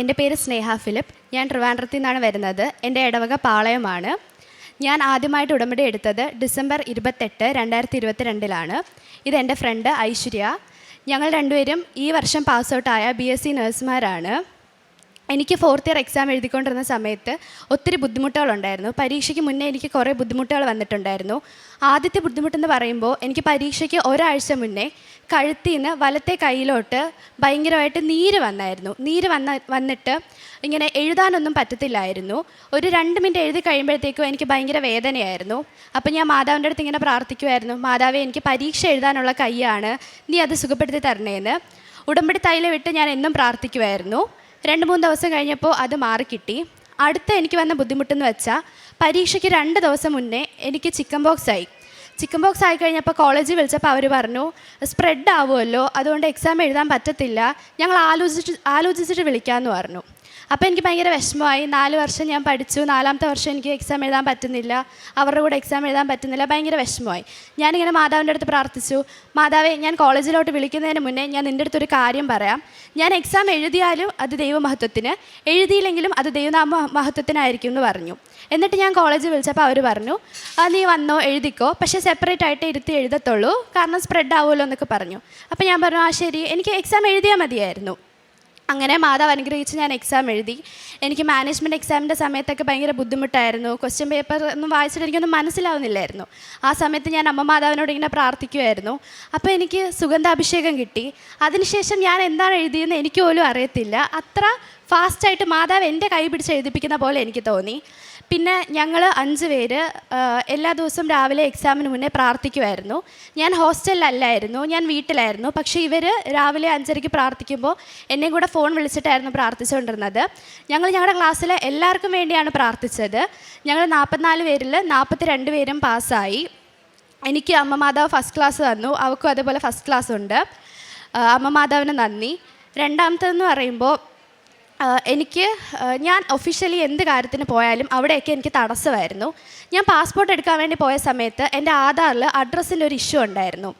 എന്റെ പേര് സ്നേഹ ഫിലിപ്പ്. ഞാൻ ട്രിവാൻഡ്രത്തിൽ നിന്നാണ് വരുന്നത്. എന്റെ ഇടവക പാളയമാണ്. ഞാൻ ആദ്യമായിട്ട് ഉടമ്പടി എടുത്തത് ഡിസംബർ ഇരുപത്തെട്ട് രണ്ടായിരത്തി ഇരുപത്തി രണ്ടിലാണ് ഇത് എന്റെ ഫ്രണ്ട് ഐശ്വര്യ. ഞങ്ങൾ രണ്ടുപേരും ഈ വർഷം പാസ് ഔട്ടായ ബി എസ് സി നഴ്സുമാരാണ്. എനിക്ക് ഫോർത്ത് ഇയർ എക്സാം എഴുതിക്കൊണ്ടിരുന്ന സമയത്ത് ഒത്തിരി ബുദ്ധിമുട്ടുകളുണ്ടായിരുന്നു. പരീക്ഷയ്ക്ക് മുന്നേ എനിക്ക് കുറേ ബുദ്ധിമുട്ടുകൾ വന്നിട്ടുണ്ടായിരുന്നു. ആദ്യത്തെ ബുദ്ധിമുട്ടെന്ന് പറയുമ്പോൾ എനിക്ക് പരീക്ഷയ്ക്ക് ഒരാഴ്ച മുന്നേ കഴുത്തിൽ നിന്ന് വലത്തെ കയ്യിലോട്ട് ഭയങ്കരമായിട്ട് നീര് വന്നായിരുന്നു. നീര് വന്ന വന്നിട്ട് ഇങ്ങനെ എഴുതാനൊന്നും പറ്റത്തില്ലായിരുന്നു. ഒരു രണ്ട് മിനിറ്റ് എഴുതി കഴിയുമ്പോഴത്തേക്കും എനിക്ക് ഭയങ്കര വേദനയായിരുന്നു. അപ്പം ഞാൻ മാതാവിന്റെ അടുത്ത് ഇങ്ങനെ പ്രാർത്ഥിക്കുമായിരുന്നു മാതാവെ എനിക്ക് പരീക്ഷ എഴുതാനുള്ള കൈയാണ്. നീ അത് സുഖപ്പെടുത്തി തരണേന്ന്. ഉടമ്പടി തൈലം വിട്ട് ഞാൻ എന്നും പ്രാർത്ഥിക്കുമായിരുന്നു രണ്ട് മൂന്ന് ദിവസം കഴിഞ്ഞപ്പോൾ അത് മാറിക്കിട്ടി അടുത്ത എനിക്ക് വന്ന ബുദ്ധിമുട്ടെന്ന് വെച്ചാൽ പരീക്ഷയ്ക്ക് രണ്ട് ദിവസം മുന്നേ എനിക്ക് ചിക്കൻ ബോക്സ് ആയി. ചിക്കൻ ബോക്സ് ആയി കഴിഞ്ഞപ്പോൾ കോളേജിൽ വിളിച്ചപ്പോൾ അവർ പറഞ്ഞു സ്പ്രെഡ് ആവുമല്ലോ അതുകൊണ്ട് എക്സാം എഴുതാൻ പറ്റത്തില്ല ഞങ്ങൾ ആലോചിച്ച് ആലോചിച്ചിട്ട് വിളിക്കാമെന്ന് പറഞ്ഞു. അപ്പോൾ എനിക്ക് ഭയങ്കര വിഷമമായി. നാല് വർഷം ഞാൻ പഠിച്ചു. നാലാമത്തെ വർഷം എനിക്ക് എക്സാം എഴുതാൻ പറ്റുന്നില്ല. അവരുടെ കൂടെ എക്സാം എഴുതാൻ പറ്റുന്നില്ല. ഭയങ്കര വിഷമമായി. ഞാനിങ്ങനെ മാതാവിന്റെ അടുത്ത് പ്രാർത്ഥിച്ചു. മാതാവേ ഞാൻ കോളേജിലോട്ട് വിളിക്കുന്നതിന് മുന്നേ ഞാൻ നിന്റെ അടുത്തൊരു കാര്യം പറയാം. ഞാൻ എക്സാം എഴുതിയാലും അത് ദൈവമഹത്വത്തിന് എഴുതിയില്ലെങ്കിലും അത് ദൈവനാമ മഹത്വത്തിനായിരിക്കും എന്ന് പറഞ്ഞു. എന്നിട്ട് ഞാൻ കോളേജിൽ വിളിച്ചപ്പോൾ അവർ പറഞ്ഞു നീ വന്നോ എഴുതിക്കോ. പക്ഷേ സെപ്പറേറ്റ് ആയിട്ട് ഇരുത്തി എഴുതത്തുള്ളൂ. കാരണം സ്പ്രെഡ് ആവുമല്ലോ എന്നൊക്കെ പറഞ്ഞു. അപ്പോൾ ഞാൻ പറഞ്ഞു ആ ശരി. എനിക്ക് എക്സാം എഴുതിയാൽ മതിയായിരുന്നു. അങ്ങനെ മാതാവ് അനുഗ്രഹിച്ച് ഞാൻ എക്സാം എഴുതി. എനിക്ക് മാനേജ്മെന്റ് എക്സാമിന്റെ സമയത്തൊക്കെ ഭയങ്കര ബുദ്ധിമുട്ടായിരുന്നു. ക്വസ്റ്റ്യൻ പേപ്പർ ഒന്നും വായിച്ചിട്ട് എനിക്കൊന്നും മനസ്സിലാവുന്നില്ലായിരുന്നു. ആ സമയത്ത് ഞാൻ അമ്മ മാതാവിനോട് ഇങ്ങനെ പ്രാർത്ഥിക്കുമായിരുന്നു അപ്പോൾ എനിക്ക് സുഗന്ധാഭിഷേകം കിട്ടി. അതിനുശേഷം ഞാൻ എന്താണ് എഴുതിയെന്ന് എനിക്ക് പോലും അറിയത്തില്ല. അത്ര ഫാസ്റ്റായിട്ട് മാതാവ് എന്റെ കൈ പിടിച്ച് എഴുതിപ്പിക്കുന്ന പോലെ എനിക്ക് തോന്നി. പിന്നെ ഞങ്ങൾ അഞ്ച് പേര് എല്ലാ ദിവസവും രാവിലെ എക്സാമിന് മുന്നേ പ്രാർത്ഥിക്കുമായിരുന്നു ഞാൻ ഹോസ്റ്റലിലല്ലായിരുന്നു ഞാൻ വീട്ടിലായിരുന്നു. പക്ഷേ ഇവർ രാവിലെ അഞ്ചരയ്ക്ക് പ്രാർത്ഥിക്കുമ്പോൾ എന്നെ കൂടെ ഫോൺ വിളിച്ചിട്ടായിരുന്നു പ്രാർത്ഥിച്ചുകൊണ്ടിരുന്നത് ഞങ്ങൾ ഞങ്ങളുടെ ക്ലാസ്സിലെ എല്ലാവർക്കും വേണ്ടിയാണ് പ്രാർത്ഥിച്ചത്. ഞങ്ങൾ നാൽപ്പത്തിനാല് പേരിൽ നാൽപ്പത്തി രണ്ട് പേരും പാസ്സായി. എനിക്ക് അമ്മ മാതാവ് ഫസ്റ്റ് ക്ലാസ് തന്നു. അവൾക്കും അതുപോലെ ഫസ്റ്റ് ക്ലാസ് ഉണ്ട്. അമ്മ മാതാവിന് നന്ദി. രണ്ടാമത്തേതെന്ന് പറയുമ്പോൾ എനിക്ക് ഞാൻ ഒഫീഷ്യലി എന്ത് കാര്യത്തിന് പോയാലും അവിടെയൊക്കെ എനിക്ക് തടസ്സമായിരുന്നു. ഞാൻ പാസ്പോർട്ട് എടുക്കാൻ വേണ്ടി പോയ സമയത്ത് എന്റെ ആധാറിൽ അഡ്രസ്സിന്റെ ഒരു ഇഷ്യൂ ഉണ്ടായിരുന്നു.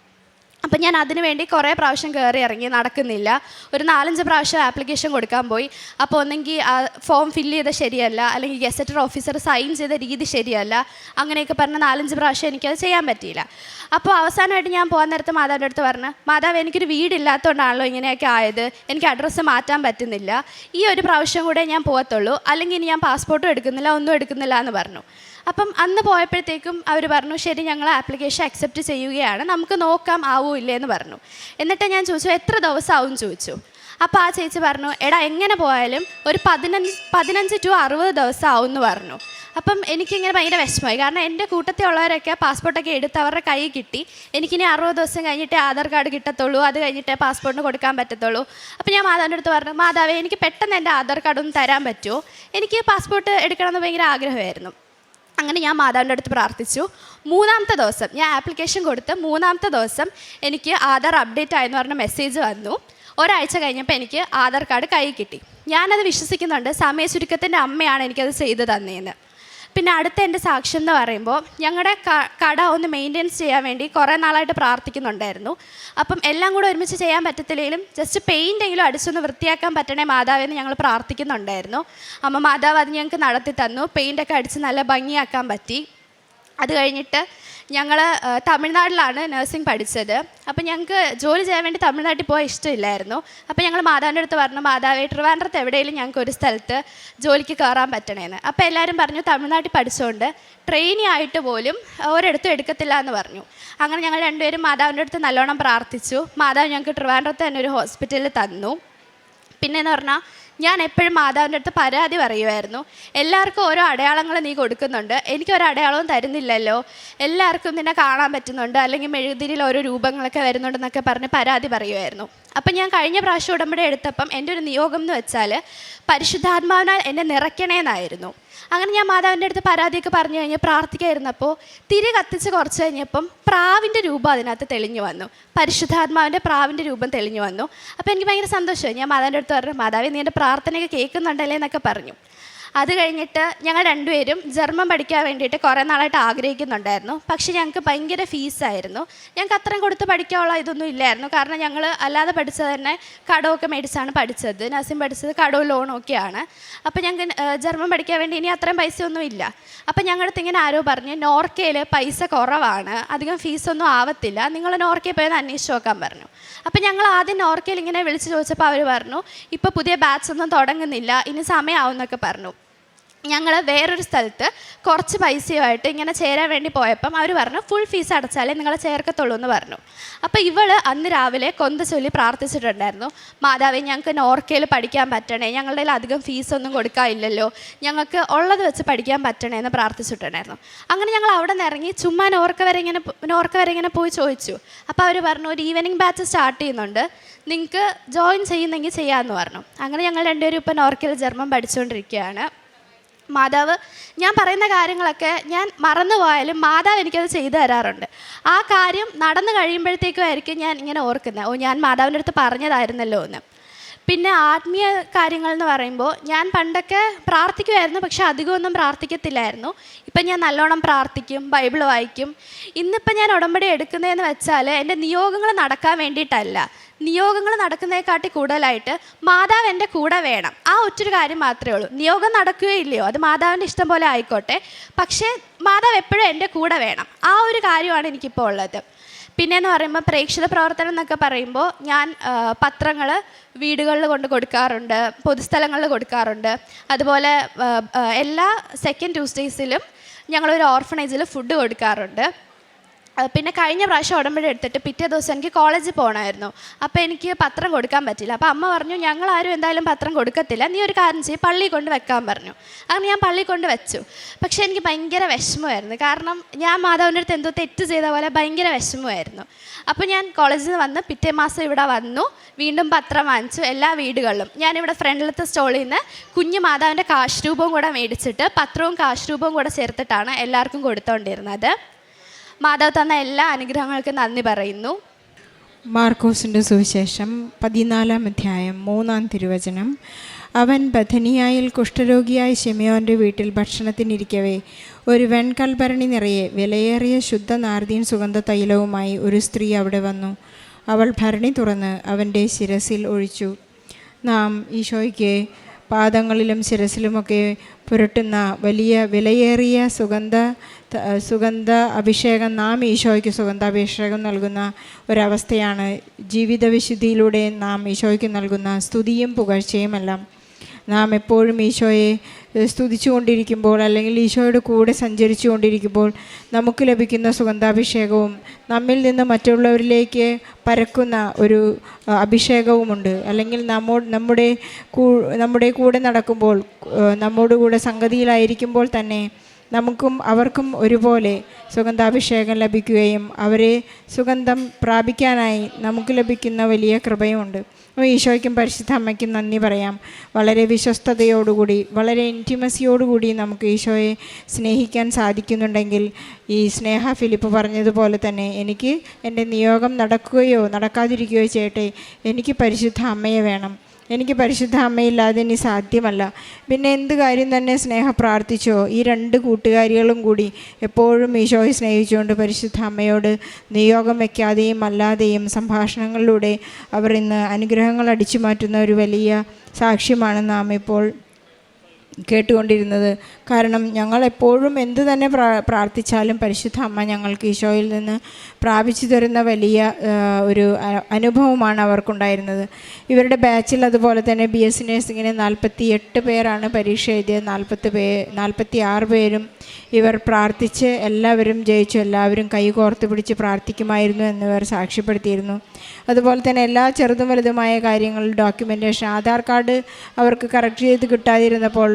അപ്പം ഞാൻ അതിന് വേണ്ടി കുറേ പ്രാവശ്യം കയറി ഇറങ്ങി നടക്കുന്നില്ല. ഒരു നാലഞ്ച് പ്രാവശ്യം ആപ്ലിക്കേഷൻ കൊടുക്കാൻ പോയി. അപ്പോൾ ഒന്നെങ്കിൽ ഫോം ഫില്ല് ചെയ്ത ശരിയല്ല. അല്ലെങ്കിൽ ഗസറ്റർ ഓഫീസർ സൈൻ ചെയ്ത രീതി ശരിയല്ല. അങ്ങനെയൊക്കെ പറഞ്ഞ് നാലഞ്ച് പ്രാവശ്യം എനിക്കത് ചെയ്യാൻ പറ്റിയില്ല. അപ്പോൾ അവസാനമായിട്ട് ഞാൻ പോകാൻ നേരത്തെ മാതാവിന്റെ അടുത്ത് പറഞ്ഞു മാതാവ് എനിക്കൊരു വീടില്ലാത്തതുകൊണ്ടാണല്ലോ ഇങ്ങനെയൊക്കെ ആയത്. എനിക്ക് അഡ്രസ്സ് മാറ്റാൻ പറ്റുന്നില്ല. ഈ ഒരു പ്രാവശ്യം കൂടെ ഞാൻ പോകത്തുള്ളൂ അല്ലെങ്കിൽ ഇനി ഞാൻ പാസ്പോർട്ടും എടുക്കുന്നില്ല ഒന്നും എടുക്കുന്നില്ല എന്ന് പറഞ്ഞു. അപ്പം അന്ന് പോയപ്പോഴത്തേക്കും അവർ പറഞ്ഞു ശരി ഞങ്ങൾ ആപ്ലിക്കേഷൻ അക്സെപ്റ്റ് ചെയ്യുകയാണ്. നമുക്ക് നോക്കാം ആവോ ഇല്ലേ എന്ന് പറഞ്ഞു. എന്നിട്ട് ഞാൻ ചോദിച്ചു എത്ര ദിവസമാവും? ചോദിച്ചു. അപ്പോൾ ആ ചേച്ചി പറഞ്ഞു എടാ എങ്ങനെ പോയാലും ഒരു പതിനഞ്ച് പതിനഞ്ച് ടു അറുപത് ദിവസം ആവും എന്ന് പറഞ്ഞു. അപ്പം എനിക്കിങ്ങനെ ഭയങ്കര വിഷമമായി. കാരണം എന്റെ കൂട്ടത്തിൽ ഉള്ളവരൊക്കെ പാസ്പോർട്ടൊക്കെ എടുത്ത് അവരുടെ കൈ കിട്ടി. എനിക്കിനി അറുപത് ദിവസം കഴിഞ്ഞിട്ടേ ആധാർ കാർഡ് കിട്ടത്തുള്ളൂ. അത് കഴിഞ്ഞിട്ടേ പാസ്പോർട്ടിന് കൊടുക്കാൻ പറ്റത്തുള്ളൂ. അപ്പം ഞാൻ മാതാവിന്റെ അടുത്ത് പറഞ്ഞു മാതാവേ എനിക്ക് പെട്ടെന്ന് എന്റെ ആധാർ കാർഡ് ഒന്ന് തരാൻ പറ്റുമോ? എനിക്ക് പാസ്പോർട്ട് എടുക്കണമെന്ന് ഭയങ്കര ആഗ്രഹമായിരുന്നു. അങ്ങനെ ഞാൻ മാതാവിന്റെ അടുത്ത് പ്രാർത്ഥിച്ചു. മൂന്നാമത്തെ ദിവസം ഞാൻ ആപ്ലിക്കേഷൻ കൊടുത്ത് മൂന്നാമത്തെ ദിവസം എനിക്ക് ആധാർ അപ്ഡേറ്റ് ആയെന്ന് പറഞ്ഞ മെസ്സേജ് വന്നു. ഒരാഴ്ച കഴിഞ്ഞപ്പോൾ എനിക്ക് ആധാർ കാർഡ് കൈ കിട്ടി. ഞാനത് വിശ്വസിക്കുന്നുണ്ട് സമയ ചുരുക്കത്തിന്റെ അമ്മയാണ് എനിക്കത് ചെയ്തു തന്നേന്ന്. പിന്നെ അടുത്ത എന്റെ സാക്ഷ്യം എന്ന് പറയുമ്പോൾ ഞങ്ങളുടെ കട ഒന്ന് മെയിന്റെനൻസ് ചെയ്യാൻ വേണ്ടി കുറേ നാളായിട്ട് പ്രാർത്ഥിക്കുന്നുണ്ടായിരുന്നു. അപ്പം എല്ലാം കൂടെ ഒരുമിച്ച് ചെയ്യാൻ പറ്റത്തില്ലെങ്കിലും ജസ്റ്റ് പെയിന്റെങ്കിലും അടിച്ചൊന്ന് വൃത്തിയാക്കാൻ പറ്റണേ മാതാവെന്ന് ഞങ്ങൾ പ്രാർത്ഥിക്കുന്നുണ്ടായിരുന്നു. അമ്മ മാതാവ് അത് ഞങ്ങൾക്ക് നടത്തി തന്നു പെയിന്റൊക്കെ അടിച്ച് നല്ല ഭംഗിയാക്കാൻ പറ്റി. അത് കഴിഞ്ഞിട്ട് ഞങ്ങൾ തമിഴ്നാട്ടിലാണ് നഴ്സിംഗ് പഠിച്ചത്. അപ്പം ഞങ്ങൾക്ക് ജോലി ചെയ്യാൻ വേണ്ടി തമിഴ്നാട്ടിൽ പോകാൻ ഇഷ്ടമില്ലായിരുന്നു. അപ്പോൾ ഞങ്ങൾ മാതാവിന്റെ അടുത്ത് പറഞ്ഞു മാതാവേ ട്രിവാൻഡ്രത്ത് എവിടെയെങ്കിലും ഞങ്ങൾക്ക് ഒരു സ്ഥലത്ത് ജോലിക്ക് കയറാൻ പറ്റണേന്ന്. അപ്പോൾ എല്ലാവരും പറഞ്ഞു തമിഴ്നാട്ടിൽ പഠിച്ചുകൊണ്ട് ട്രെയിനി ആയിട്ട് പോലും ഒരിടത്തും എടുക്കത്തില്ല എന്ന് പറഞ്ഞു. അങ്ങനെ ഞങ്ങൾ രണ്ടുപേരും മാതാവിന്റെ അടുത്ത് നല്ലോണം പ്രാർത്ഥിച്ചു. മാതാവ് ഞങ്ങൾക്ക് ട്രിവാൻഡ്രത്ത് തന്നെ ഒരു ഹോസ്പിറ്റലിൽ തന്നു. പിന്നെന്ന് പറഞ്ഞാൽ ഞാൻ എപ്പോഴും മാതാവിന്റെ അടുത്ത് പരാതി പറയുമായിരുന്നു. എല്ലാവർക്കും ഓരോ അടയാളങ്ങൾ നീ കൊടുക്കുന്നുണ്ട്. എനിക്ക് ഒരു അടയാളവും തരുന്നില്ലല്ലോ. എല്ലാവർക്കും നിന്നെ കാണാൻ പറ്റുന്നുണ്ട്. അല്ലെങ്കിൽ മെഴുകുതിരിയിൽ ഓരോ രൂപങ്ങളൊക്കെ വരുന്നുണ്ടെന്നൊക്കെ പറഞ്ഞ് പരാതി പറയുമായിരുന്നു. അപ്പം ഞാൻ കഴിഞ്ഞ പ്രാവശ്യം ഉടമ്പടി എടുത്തപ്പം എന്റെ ഒരു നിയോഗം എന്ന് വെച്ചാൽ പരിശുദ്ധാത്മാവിനാൽ എന്നെ നിറയ്ക്കണേന്നായിരുന്നു. അങ്ങനെ ഞാൻ മാതാവിന്റെ അടുത്ത് പരാതിയൊക്കെ പറഞ്ഞു കഴിഞ്ഞ് പ്രാർത്ഥിക്കായിരുന്നപ്പോൾ തിരി കത്തിച്ച് കുറച്ച് കഴിഞ്ഞപ്പം പ്രാവിന്റെ രൂപം അതിനകത്ത് തെളിഞ്ഞു വന്നു. പരിശുദ്ധാത്മാവിന്റെ പ്രാവിന്റെ രൂപം തെളിഞ്ഞു വന്നു. അപ്പോൾ എനിക്ക് ഭയങ്കര സന്തോഷമായി. ഞാൻ മാതാവിന്റെ അടുത്ത് പറഞ്ഞു മാതാവി നീ എന്റെ പ്രാർത്ഥനയൊക്കെ കേൾക്കുന്നുണ്ടല്ലേ എന്നൊക്കെ പറഞ്ഞു. അത് കഴിഞ്ഞിട്ട് ഞങ്ങൾ രണ്ടുപേരും ജർമ്മൻ പഠിക്കാൻ വേണ്ടിയിട്ട് കുറേ നാളായിട്ട് ആഗ്രഹിക്കുന്നുണ്ടായിരുന്നു. പക്ഷേ ഞങ്ങൾക്ക് ഭയങ്കര ഫീസായിരുന്നു. ഞങ്ങൾക്ക് അത്രയും കൊടുത്ത് പഠിക്കാനുള്ള ഇതൊന്നും ഇല്ലായിരുന്നു. കാരണം ഞങ്ങൾ അല്ലാതെ പഠിച്ചത് തന്നെ കടമൊക്കെ മേടിച്ചാണ് പഠിച്ചത്. നഴ്സിംഗ് പഠിച്ചത് കടവും ലോണും ഒക്കെയാണ്. അപ്പോൾ ഞങ്ങൾക്ക് ജർമ്മൻ പഠിക്കാൻ വേണ്ടി ഇനി അത്രയും പൈസ ഒന്നും ഇല്ല. അപ്പോൾ ഞങ്ങളുടെ ഇങ്ങനെ ആരോ പറഞ്ഞു നോർക്കയിൽ പൈസ കുറവാണ്. അധികം ഫീസൊന്നും ആവത്തില്ല. നിങ്ങൾ നോർക്കയിൽ പോയി ഒന്ന് അന്വേഷിച്ച് നോക്കാൻ പറഞ്ഞു. അപ്പോൾ ഞങ്ങൾ ആദ്യം നോർക്കയിൽ ഇങ്ങനെ വിളിച്ച് ചോദിച്ചപ്പോൾ അവർ പറഞ്ഞു ഇപ്പോൾ പുതിയ ബാച്ച് ഒന്നും തുടങ്ങുന്നില്ല. ഇനി സമയമാവും എന്നൊക്കെ പറഞ്ഞു. ഞങ്ങൾ വേറൊരു സ്ഥലത്ത് കുറച്ച് പൈസയുമായിട്ട് ഇങ്ങനെ ചേരാൻ വേണ്ടി പോയപ്പം അവർ പറഞ്ഞു ഫുൾ ഫീസ് അടച്ചാലേ നിങ്ങളെ ചേർക്കത്തുള്ളൂ എന്ന് പറഞ്ഞു. അപ്പോൾ ഇവൾ അന്ന് രാവിലെ കൊന്ത ചൊല്ലി പ്രാർത്ഥിച്ചിട്ടുണ്ടായിരുന്നു മാതാവേ ഞങ്ങൾക്ക് നോർക്കയിൽ പഠിക്കാൻ പറ്റണേ ഞങ്ങളുടെ അധികം ഫീസൊന്നും കൊടുക്കാനില്ലല്ലോ ഞങ്ങൾക്ക് ഉള്ളത് വെച്ച് പഠിക്കാൻ പറ്റണേ എന്ന് പ്രാർത്ഥിച്ചിട്ടുണ്ടായിരുന്നു. അങ്ങനെ ഞങ്ങൾ അവിടെ നിന്ന് ഇറങ്ങി ചുമ്മാ നോർക്ക വരെ ഇങ്ങനെ നോർക്ക വരെ ഇങ്ങനെ പോയി ചോദിച്ചു. അപ്പോൾ അവർ പറഞ്ഞു ഒരു ഈവനിങ് ബാച്ച് സ്റ്റാർട്ട് ചെയ്യുന്നുണ്ട് നിങ്ങൾക്ക് ജോയിൻ ചെയ്യുന്നെങ്കിൽ ചെയ്യാമെന്ന് പറഞ്ഞു. അങ്ങനെ ഞങ്ങൾ രണ്ടുപേരും ഇപ്പോൾ നോർക്കയിൽ ജർമ്മൻ പഠിച്ചുകൊണ്ടിരിക്കുകയാണ്. മാതാവ് ഞാൻ പറയുന്ന കാര്യങ്ങളൊക്കെ ഞാൻ മറന്നു പോയാലും മാതാവ് എനിക്കത് ചെയ്തു തരാറുണ്ട്. ആ കാര്യം നടന്നു കഴിയുമ്പോഴത്തേക്കും ആയിരിക്കും ഞാൻ ഇങ്ങനെ ഓർക്കുന്നത്. ഓ ഞാൻ മാതാവിന്റെ അടുത്ത് പറഞ്ഞതായിരുന്നല്ലോ എന്ന്. പിന്നെ ആത്മീയ കാര്യങ്ങൾ എന്ന് പറയുമ്പോൾ ഞാൻ പണ്ടൊക്കെ പ്രാർത്ഥിക്കുമായിരുന്നു പക്ഷെ അധികമൊന്നും പ്രാർത്ഥിക്കത്തില്ലായിരുന്നു. ഇപ്പം ഞാൻ നല്ലോണം പ്രാർത്ഥിക്കും ബൈബിൾ വായിക്കും. ഇന്നിപ്പം ഞാൻ ഉടമ്പടി എടുക്കുന്നതെന്ന് വെച്ചാൽ എന്റെ നിയോഗങ്ങൾ നടക്കാൻ വേണ്ടിയിട്ടല്ല. നിയോഗങ്ങൾ നടക്കുന്നതിനെക്കാട്ടി കൂടുതലായിട്ട് മാതാവ് എന്റെ കൂടെ വേണം. ആ ഒറ്റൊരു കാര്യം മാത്രമേ ഉള്ളൂ. നിയോഗം നടക്കുകയോ ഇല്ലയോ അത് മാതാവിന്റെ ഇഷ്ടം പോലെ ആയിക്കോട്ടെ. പക്ഷേ മാതാവ് എപ്പോഴും എന്റെ കൂടെ വേണം. ആ ഒരു കാര്യമാണ് എനിക്കിപ്പോൾ ഉള്ളത്. പിന്നെ എന്ന് പറയുമ്പോൾ പ്രേക്ഷിത പ്രവർത്തനം എന്നൊക്കെ പറയുമ്പോൾ ഞാൻ പത്രങ്ങൾ വീടുകളിൽ കൊണ്ട് കൊടുക്കാറുണ്ട് പൊതുസ്ഥലങ്ങളിൽ കൊടുക്കാറുണ്ട്. അതുപോലെ എല്ലാ സെക്കൻഡ് ട്യൂസ്ഡേയ്സിലും ഞങ്ങളൊരു ഓർഫണേജിൽ ഫുഡ് കൊടുക്കാറുണ്ട്. പിന്നെ കഴിഞ്ഞ പ്രാവശ്യം ഉടമ്പടി എടുത്തിട്ട് പിറ്റേ ദിവസം എനിക്ക് കോളേജിൽ പോകണമായിരുന്നു. അപ്പോൾ എനിക്ക് പത്രം കൊടുക്കാൻ പറ്റില്ല അപ്പോൾ അമ്മ പറഞ്ഞു ഞങ്ങൾ ആരും എന്തായാലും പത്രം കൊടുക്കത്തില്ല. നീ ഒരു കാര്യം ചെയ്യും പള്ളി കൊണ്ട് വെക്കാൻ പറഞ്ഞു. അങ്ങനെ ഞാൻ പള്ളി കൊണ്ട് വെച്ചു. പക്ഷേ എനിക്ക് ഭയങ്കര വിഷമമായിരുന്നു. കാരണം ഞാൻ മാതാവിന്റെ അടുത്ത് എന്തോ തെറ്റ് ചെയ്ത പോലെ ഭയങ്കര വിഷമമായിരുന്നു. അപ്പോൾ ഞാൻ കോളേജിൽ നിന്ന് വന്ന് പിറ്റേ മാസം ഇവിടെ വന്നു. വീണ്ടും പത്രം വാങ്ങിച്ചു എല്ലാ വീടുകളിലും. ഞാനിവിടെ ഫ്രണ്ടിലത്തെ സ്റ്റോളിൽ നിന്ന് കുഞ്ഞു മാതാവിന്റെ കാശ് രൂപവും കൂടെ മേടിച്ചിട്ട് പത്രവും കാശ് രൂപവും കൂടെ ചേർത്തിട്ടാണ് എല്ലാവർക്കും കൊടുത്തുകൊണ്ടിരുന്നത് മാതാവ് തന്ന എല്ലാ അനുഗ്രഹങ്ങൾക്കും നന്ദി പറയുന്നു. മാർക്കോസിന്റെ സുവിശേഷം പതിനാലാം അധ്യായം മൂന്നാം തിരുവചനം. അവൻ ബഥനിയായിൽ കുഷ്ഠരോഗിയായ ഷെമിയോന്റെ വീട്ടിൽ ഭക്ഷണത്തിനിരിക്കവേ ഒരു വെൺകൽഭരണി നിറയെ വിലയേറിയ ശുദ്ധ നാർദീൻ സുഗന്ധ തൈലവുമായി ഒരു സ്ത്രീ അവിടെ വന്നു. അവൾ ഭരണി തുറന്ന് അവന്റെ ശിരസിൽ ഒഴിച്ചു. നാം ഈശോയ്ക്ക് പാദങ്ങളിലും ശിരസിലുമൊക്കെ പുരട്ടുന്ന വലിയ വിലയേറിയ സുഗന്ധ സുഗന്ധ അഭിഷേകം നാം ഈശോയ്ക്ക് സുഗന്ധാഭിഷേകം നൽകുന്ന ഒരവസ്ഥയാണ് ജീവിതവിശുദ്ധിയിലൂടെ നാം ഈശോയ്ക്ക് നൽകുന്ന സ്തുതിയും പുകഴ്ചയുമെല്ലാം. നാം എപ്പോഴും ഈശോയെ സ്തുതിച്ചുകൊണ്ടിരിക്കുമ്പോൾ അല്ലെങ്കിൽ ഈശോയുടെ കൂടെ സഞ്ചരിച്ചു കൊണ്ടിരിക്കുമ്പോൾ നമുക്ക് ലഭിക്കുന്ന സുഗന്ധാഭിഷേകവും നമ്മിൽ നിന്ന് മറ്റുള്ളവരിലേക്ക് പരക്കുന്ന ഒരു അഭിഷേകവുമുണ്ട്. അല്ലെങ്കിൽ നമ്മോ നമ്മുടെ കൂ- നമ്മുടെ കൂടെ നടക്കുമ്പോൾ നമ്മോടുകൂടെ നമ്മോട് കൂടെ സംഗതിയിലായിരിക്കുമ്പോൾ തന്നെ നമുക്കും അവർക്കും ഒരുപോലെ സുഗന്ധാഭിഷേകം ലഭിക്കുകയും അവരെ സുഗന്ധം പ്രാപിക്കാനായി നമുക്ക് ലഭിക്കുന്ന വലിയ കൃപയുമുണ്ട്. അപ്പോൾ ഈശോയ്ക്കും പരിശുദ്ധ അമ്മയ്ക്കും നന്ദി പറയാം. വളരെ വിശ്വസ്തയോടുകൂടി വളരെ ഇന്റിമസിയോടുകൂടി നമുക്ക് ഈശോയെ സ്നേഹിക്കാൻ സാധിക്കുന്നുണ്ടെങ്കിൽ ഈ സ്നേഹ ഫിലിപ്പ് പറഞ്ഞതുപോലെ തന്നെ എനിക്ക് എന്റെ നിയോഗം നടക്കുകയോ നടക്കാതിരിക്കുകയോ ചെയ്യട്ടെ. എനിക്ക് പരിശുദ്ധ അമ്മയെ വേണം. എനിക്ക് പരിശുദ്ധ അമ്മയില്ലാതെ ഇനി സാധ്യമല്ല. പിന്നെ എന്ത് കാര്യം തന്നെ സ്നേഹം പ്രാർത്ഥിച്ചോ? ഈ രണ്ട് കൂട്ടുകാരികളും കൂടി എപ്പോഴും ഈശോയെ സ്നേഹിച്ചുകൊണ്ട് പരിശുദ്ധ അമ്മയോട് നിയോഗം വയ്ക്കാതെയും അല്ലാതെയും സംഭാഷണങ്ങളിലൂടെ അവർ ഇന്ന് അനുഗ്രഹങ്ങൾ അടിച്ചു മാറ്റുന്ന ഒരു വലിയ സാക്ഷ്യമാണ് നാം ഇപ്പോൾ കേട്ടുകൊണ്ടിരുന്നത്. കാരണം ഞങ്ങൾ എപ്പോഴും എന്ത് തന്നെ പ്രാർത്ഥിച്ചാലും പരിശുദ്ധ അമ്മ ഞങ്ങൾക്ക് ഈശോയിൽ നിന്ന് പ്രാപിച്ചു തരുന്ന വലിയ ഒരു അനുഭവമാണ് അവർക്കുണ്ടായിരുന്നത്. ഇവരുടെ ബാച്ചിൽ അതുപോലെ തന്നെ ബി എസ് നേഴ്സിങ്ങിനെ നാൽപ്പത്തി എട്ട് പേരാണ് പരീക്ഷ എഴുതിയത് നാൽപ്പത്തി പേ നാൽപ്പത്തി ആറ് പേരും ഇവർ പ്രാർത്ഥിച്ച് എല്ലാവരും ജയിച്ചു. എല്ലാവരും കൈ കോർത്ത് പിടിച്ച് പ്രാർത്ഥിക്കുമായിരുന്നു എന്നിവർ സാക്ഷ്യപ്പെടുത്തിയിരുന്നു. അതുപോലെ തന്നെ എല്ലാ ചെറുതും വലുതുമായ കാര്യങ്ങൾ ഡോക്യുമെന്റേഷൻ ആധാർ കാർഡ് അവർക്ക് കറക്റ്റ് ചെയ്ത് കിട്ടാതിരുന്നപ്പോൾ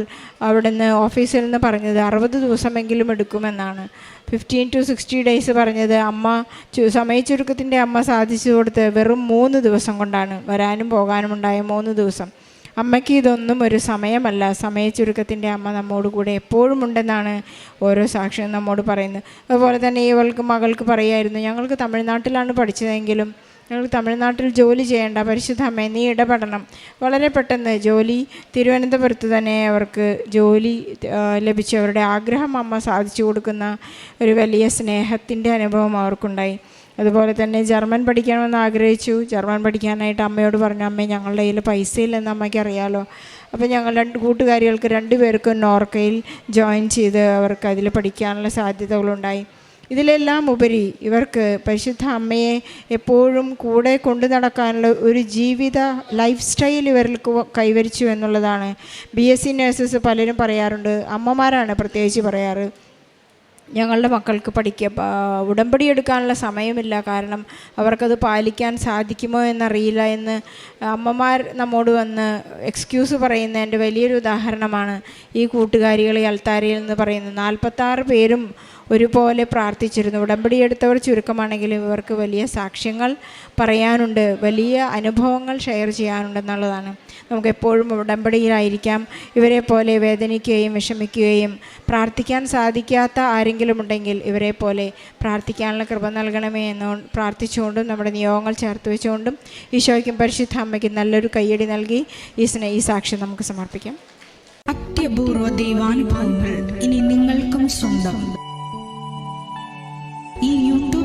അവിടുന്ന് ഓഫീസിൽ നിന്ന് പറഞ്ഞത്. അറുപത് ദിവസമെങ്കിലും എടുക്കുമെന്നാണ്. ഫിഫ്റ്റീൻ ടു സിക്സ്റ്റി ഡേയ്സ് പറഞ്ഞത്. അമ്മ സമയച്ചുരുക്കത്തിന്റെ അമ്മ സാധിച്ചു കൊടുത്ത് വെറും മൂന്ന് ദിവസം കൊണ്ടാണ് വരാനും പോകാനും ഉണ്ടായ മൂന്ന് ദിവസം. അമ്മയ്ക്ക് ഇതൊന്നും ഒരു സമയമല്ല. സമയച്ചുരുക്കത്തിന്റെ അമ്മ നമ്മോട് കൂടെ എപ്പോഴും ഉണ്ടെന്നാണ് ഓരോ സാക്ഷ്യം നമ്മോട് പറയുന്നത്. അതുപോലെ തന്നെ ഇവൾക്ക് മകൾക്ക് പറയായിരുന്നു ഞങ്ങൾക്ക് തമിഴ്നാട്ടിലാണ് പഠിച്ചതെങ്കിലും ഞങ്ങൾ തമിഴ്നാട്ടിൽ ജോലി ചെയ്യേണ്ട പരിശുദ്ധ അമ്മേ നീ ഇടപെടണം. വളരെ പെട്ടെന്ന് ജോലി തിരുവനന്തപുരത്ത് തന്നെ അവർക്ക് ജോലി ലഭിച്ചവരുടെ ആഗ്രഹം അമ്മ സാധിച്ചു കൊടുക്കുന്ന ഒരു വലിയ സ്നേഹത്തിന്റെ അനുഭവം അവർക്കുണ്ടായി. അതുപോലെ തന്നെ ജർമ്മൻ പഠിക്കണമെന്ന് ആഗ്രഹിച്ചു. ജർമ്മൻ പഠിക്കാനായിട്ട് അമ്മയോട് പറഞ്ഞു അമ്മേ ഞങ്ങളുടെ കയ്യിൽ പൈസ ഇല്ലെന്ന് അമ്മയ്ക്ക് അറിയാലോ. അപ്പോൾ ഞങ്ങൾ രണ്ട് കൂട്ടുകാരികൾക്ക് രണ്ടുപേർക്കും നോർക്കയിൽ ജോയിൻ ചെയ്ത് അവർക്ക് അതിൽ പഠിക്കാനുള്ള സാധ്യതകളുണ്ടായി. ഇതിലെല്ലാം ഉപരി ഇവർക്ക് പരിശുദ്ധ അമ്മയെ എപ്പോഴും കൂടെ കൊണ്ടു നടക്കാനുള്ള ഒരു ജീവിത ലൈഫ് സ്റ്റൈൽ ഇവർക്ക് കൈവരിച്ചു എന്നുള്ളതാണ്. ബി എസ് സി നഴ്സസ് പലരും പറയാറുണ്ട്. അമ്മമാരാണ് പ്രത്യേകിച്ച് പറയാറ്. ഞങ്ങളുടെ മക്കൾക്ക് പഠിക്കുക ഉടമ്പടി എടുക്കാനുള്ള സമയമില്ല. കാരണം അവർക്കത് പാലിക്കാൻ സാധിക്കുമോ എന്നറിയില്ല എന്ന് അമ്മമാർ നമ്മോട് വന്ന് എക്സ്ക്യൂസ് പറയുന്നതിന്റെ വലിയൊരു ഉദാഹരണമാണ് ഈ കൂട്ടുകാരികളെ അൽത്താരയിൽ നിന്ന് പറയുന്നത്. നാൽപ്പത്താറ് പേരും ഒരുപോലെ പ്രാർത്ഥിച്ചിരുന്നു. ഉടമ്പടി എടുത്തവർ ചുരുക്കമാണെങ്കിലും ഇവർക്ക് വലിയ സാക്ഷ്യങ്ങൾ പറയാനുണ്ട് വലിയ അനുഭവങ്ങൾ ഷെയർ ചെയ്യാനുണ്ടെന്നുള്ളതാണ് നമുക്ക് എപ്പോഴും ഉടമ്പടിയിലായിരിക്കാം. ഇവരെ പോലെ വേദനിക്കുകയും വിഷമിക്കുകയും പ്രാർത്ഥിക്കാൻ സാധിക്കാത്ത ആരെങ്കിലും ഉണ്ടെങ്കിൽ ഇവരെ പോലെ പ്രാർത്ഥിക്കാനുള്ള കൃപ നൽകണമേ എന്ന് പ്രാർത്ഥിച്ചുകൊണ്ടും നമ്മുടെ നിയോഗങ്ങൾ ചേർത്ത് വെച്ചുകൊണ്ടും ഈശോയ്ക്കും പരിശുദ്ധ അമ്മയ്ക്കും നല്ലൊരു കയ്യടി നൽകി ഈ സ്നേ ഈ സാക്ഷ്യം നമുക്ക് സമർപ്പിക്കാം. അത്യപൂർവ ദൈവാനുഭവങ്ങൾ ഇനി നിങ്ങൾക്കും സ്വന്തം.